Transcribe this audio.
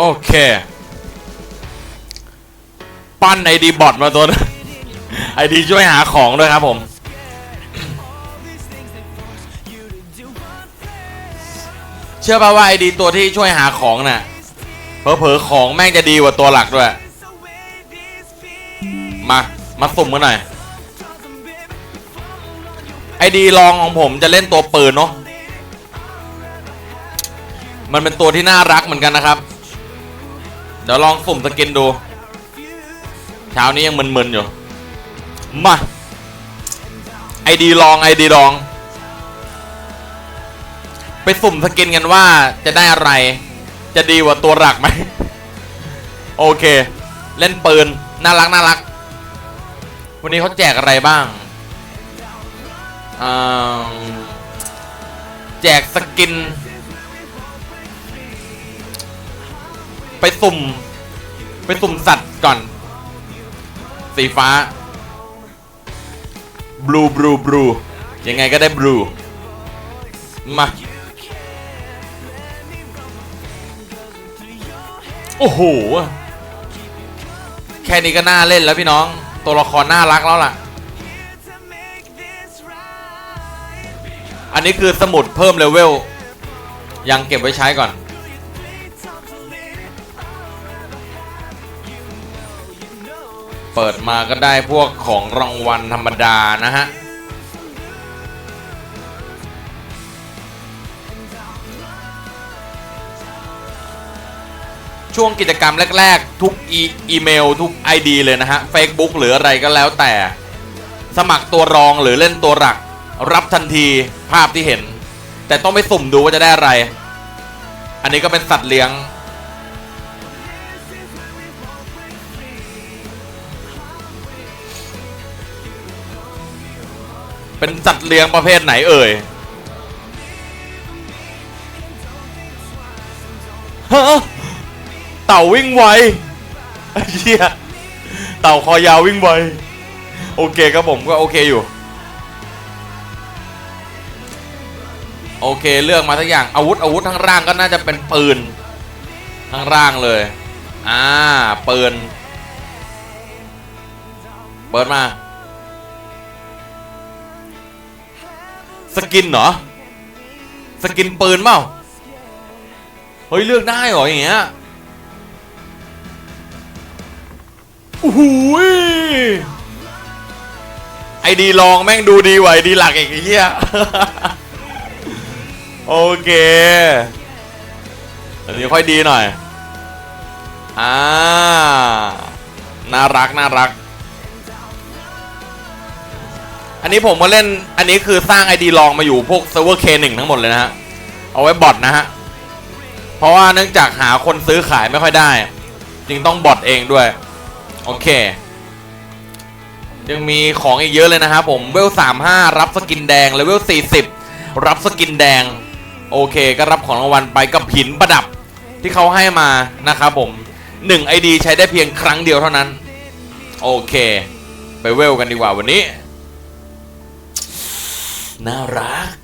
โอเค ปั้นไอดีบอทมาตัวนไอดีช่วยหาของด้วยครับผม เชื่อป่าว่าไอดีตัวที่ช่วยหาของน่ะเผลอๆของแม่งจะดีกว่าตัวหลักด้วย มา มาสุ่มกันหน่อย ไอดีลองของผมจะเล่นตัวปืนเนาะมันเป็นตัวที่น่ารักเหมือนกันนะครับ ดี๋ยวลองสุ่มสกินดู เช้านี้ยังมึนๆอยู่ มาไอดีลองไอดีลอง ไปสุ่มสกินกันว่าจะได้อะไร จะดีกว่าตัวหลักไหม โอเค เล่นปืน น่ารักน่ารัก วันนี้เขาแจกอะไรบ้างอ่าแจกสกิน ไปสุ่ม ไปสุ่มสัตว์ก่อน สีฟ้าบลูบลูบลูยังไงก็ได้บลูมา โอ้โห แค่นี้ก็น่าเล่นแล้วพี่น้อง ตัวละครน่ารักแล้วล่ะ อันนี้คือสมุดเพิ่มเลเวล ยังเก็บไว้ใช้ก่อน เปิดมาก็ได้พวกของรางวัลธรรมดานะฮะ ช่วงกิจกรรมแรก ๆ ทุกอีอีเมลทุก ID เลยนะฮะ Facebook หรืออะไรก็แล้วแต่ สมัครตัวรองหรือเล่นตัวหลัก รับทันทีภาพที่เห็น แต่ต้องไปสุ่มดูว่าจะได้อะไร อันนี้ก็เป็นสัตว์เลี้ยง เป็นสัตว์เลี้ยงประเภทไหนเอ่ยฮะเต่าวิ่งไวไอ้เหี้ยเต่าคอยาววิ่งไว โอเคครับผมก็โอเคอยู่ โอเคเลือกมาทั้งอย่างอาวุธอาวุธทั้งร่างก็น่าจะเป็นปืนทั้งร่างเลย อ่าปืนเปิดมา สกินเหรอ สกินปืนเปล่า เฮ้ย เลือกได้เหรออย่างเงี้ยโอ้โหยไอดีลองแม่งดูดีกว่าไอดีหลักอีกไอ้เหี้ยโอเคอันนี้ค่อยดีหน่อย อ่า น่ารัก น่ารัก อันนี้ผมมาเล่นอันนี้คือสร้าง ID ลองมาอยู่พวกเซิร์ฟเวอร์ K1 ทั้งหมดเลยนะฮะ เอาไว้บอทนะฮะ เพราะว่าเนื่องจากหาคนซื้อขายไม่ค่อยได้ จึงต้องบอทเองด้วย โอเค ยังมีของอีกเยอะเลยนะครับผมเวล35รับสกินแดงเลเวล40รับสกินแดง โอเค ก็รับของรางวัลไปกับหินประดับที่เขาให้มานะครับผม1 ID ใช้ได้เพียงครั้งเดียวเท่านั้น โอเค ไปเวลกันดีกว่าวันนี้ น่ารัก